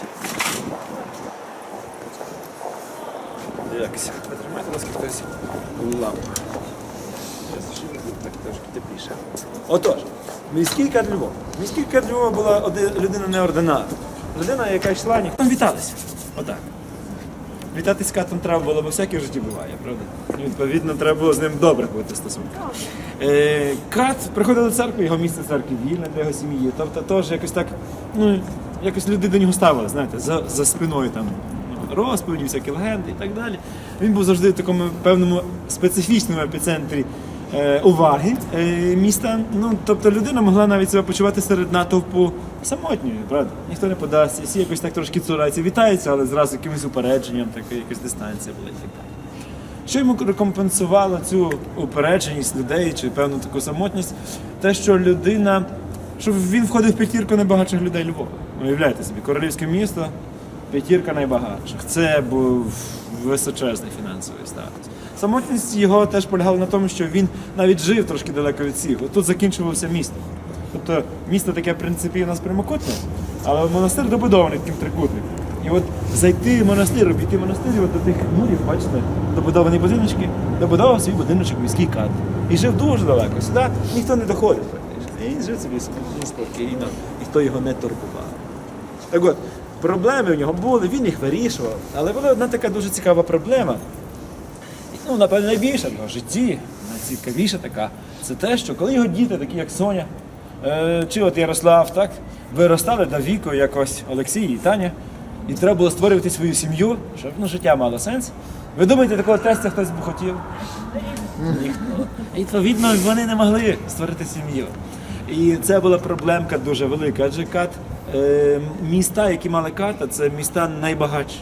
подивимося. Якось. Потримайте, ласка, хтось було так трошки тепліше. Отож, міський кад Львова. Міський кад Львова була оди- людина неординарна. Людина, яка йшла, ніхто там віталися. Отак. Вітатись катом треба було, бо всяке в житті буває, правда? Відповідно, треба було з ним добре бути стосунки. Е, кат приходив до церкви, його місце церкви вільне для його сім'ї. Тобто теж якось так, ну, якось люди до нього ставили, знаєте, за, за спиною там розповіді, всякі легенди і так далі. Він був завжди в такому певному специфічному епіцентрі е, уваги е, міста. Ну, тобто людина могла навіть себе почувати серед натовпу самотньою, правда? Ніхто не подасть, всі якось так трошки цураються, вітаються, але зразу якимось упередженням, така якась дистанція була і так далі. Що йому рекомпенсувало цю упередженість людей чи певну таку самотність? Те, що людина, що він входив в п'ятірку найбагатших людей Львова. Уявляєте собі, королівське місто, п'ятірка найбагатших. Це був височезний фінансовий статус. Самотність його теж полягала на тому, що він навіть жив трошки далеко від всіх. От Тут закінчувався місто. Тобто місто таке, принципі, прямокутне, але монастир добудований таким трикутником. І от зайти в монастир, обійти монастир, от до тих мурів, бачите, добудовані будиночки, добудував свій будиночок міський кат. І жив дуже далеко. Сюди ніхто не доходив. І жив собі спокійно, ніхто його не турбував. Так от, проблеми в нього були, він їх вирішував. Але була одна така дуже цікава проблема. Ну, напевно, найбільша в його житті, найцікавіша така, це те, що коли його діти, такі як Соня, е, чи от Ярослав, так, виростали до віку якось Олексій і Таня, і треба було створювати свою сім'ю, щоб ну, життя мало сенс. Ви думаєте, такого тесту хтось би хотів? Ніхто. І, Відповідно, вони не могли створити сім'ю. І це була проблемка дуже велика. Адже кат, міста, які мали ката, це міста найбагатші.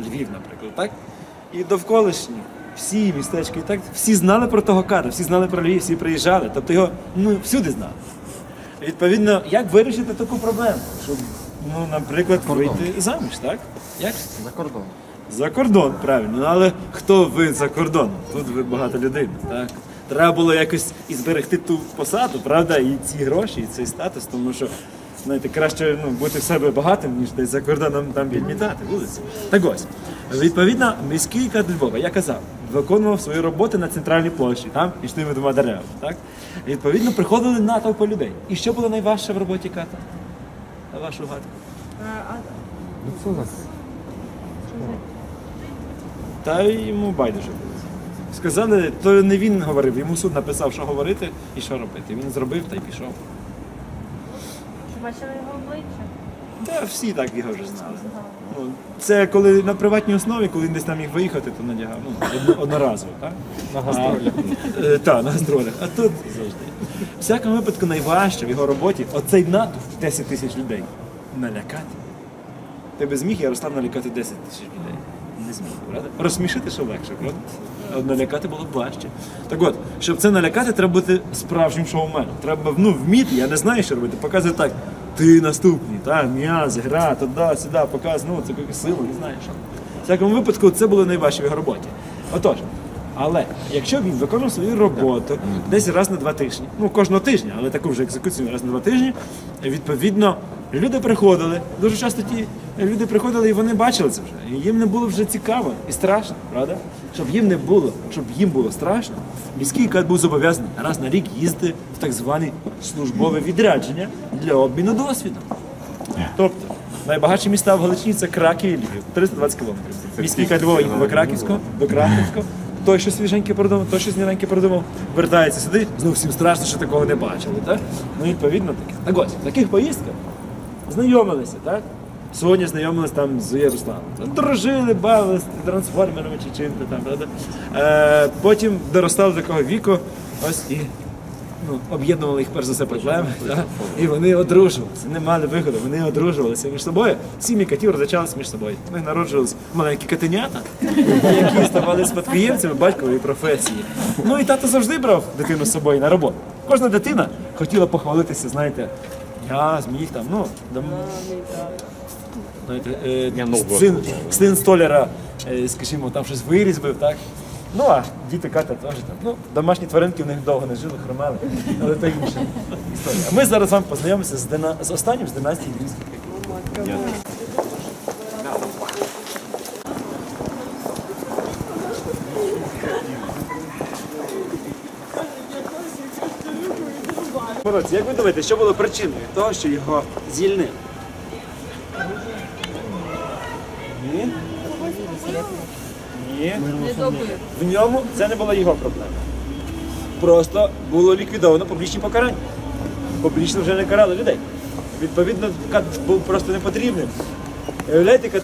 Львів, наприклад, так? І довколишні, всі містечки, так, всі знали про того ката, всі знали про Львів, всі приїжджали. Тобто його ну, всюди знали. Відповідно, як вирішити таку проблему? Щоб, ну, наприклад, вийти заміж, так? Як? За кордон. За кордон, правильно. Ну, але хто ви за кордоном? Тут ви багато людей, так? Треба було якось і зберегти ту посаду, правда, і ці гроші, і цей статус, тому що знаєте, краще ну, бути в себе багатим, ніж десь за кордоном там відмітати вулиці. Так ось, відповідно, міський кат Львова, я казав, виконував свої роботи на центральній площі, там і тими двома деревами. Так? Відповідно, приходили натовпи людей. І що було найважче в роботі ката? На вашу гадку? Ну це у нас. Та йому байдуже було. Сказали, то не він говорив, йому суд написав, що говорити і що робити. Він зробив та й пішов. Чи бачили його обличчя? Та всі так його вже знали. Ну, це коли на приватній основі, коли він десь там міг виїхати, то надягав ну, одно- одноразово, так? На гастролях. Е, Так, на гастролях. А тут завжди. В всякому випадку найважче в його роботі оцей натовп 10 тисяч людей налякати. Ти би зміг Ярослав налякати 10 тисяч людей. Не зміг, правда? Розсмішити ще легше, правда? А налякати було б важче. Так от, щоб це налякати, треба бути справжнім шоуменом. Треба ну, вміти, я не знаю, що робити. Показує так, ти наступний, так, м'язи, гра, туди, сюди, показує, ну, це якусь силу, не знаю що. В всякому випадку, це було найважче в його роботі. Отож, але якщо він виконував свою роботу десь раз на два тижні, ну кожного тижня, але таку вже екзекуцію раз на два тижні, відповідно, люди приходили. Дуже часто ті люди приходили і вони бачили це вже. І їм не було вже цікаво і страшно, правда? Щоб їм не було, щоб їм було страшно, міський кат був зобов'язаний раз на рік їздити в так зване службове відрядження для обміну досвідом. Тобто, найбагатші міста в Галичині це Краків і Львів, 320 кілометрів. Міський кат Львова до Краківського, до Краківського. Той, що свіженьке продумав, той, що зняленьке продумав, вертається сюди, знову всім страшно, що такого не бачили. Так? Ну, відповідно, таке. Так ось, в таких поїздках знайомилися, так? Сьогодні знайомилися там з Ярославом. Дружили, бавилися трансформерами чи чим-то там, правда? Е, потім доростали до такого віку, ось і ну, об'єднували їх перш за все проблеми. так? І вони одружувалися, не мали виходу, вони одружувалися між собою. Сім'ї котів розлучалися між собою. Них народжувалися маленькі котенята, які ставали спадкоємцями батькової професії. Ну і тато завжди брав дитину з собою на роботу. Кожна дитина хотіла похвалитися, знаєте, я зміг там, ну, дом... знаєте, е, Я нового син, син столяра, е, скажімо, там щось вирізбив, так? Ну, а діти ката теж там. Ну, домашні тваринки в них довго не жили, хромали, але це інша історія. А ми зараз вам познайомимося з, дина... з останнім з династії львівських році. Як ви думаєте, що було причиною того, що його звільнили? Ні? Ні. В ньому це не була його проблема. Просто було ліквідовано публічні покарання. Публічно вже не карали людей. Відповідно, кат був просто непотрібним. Уявляєте, кат...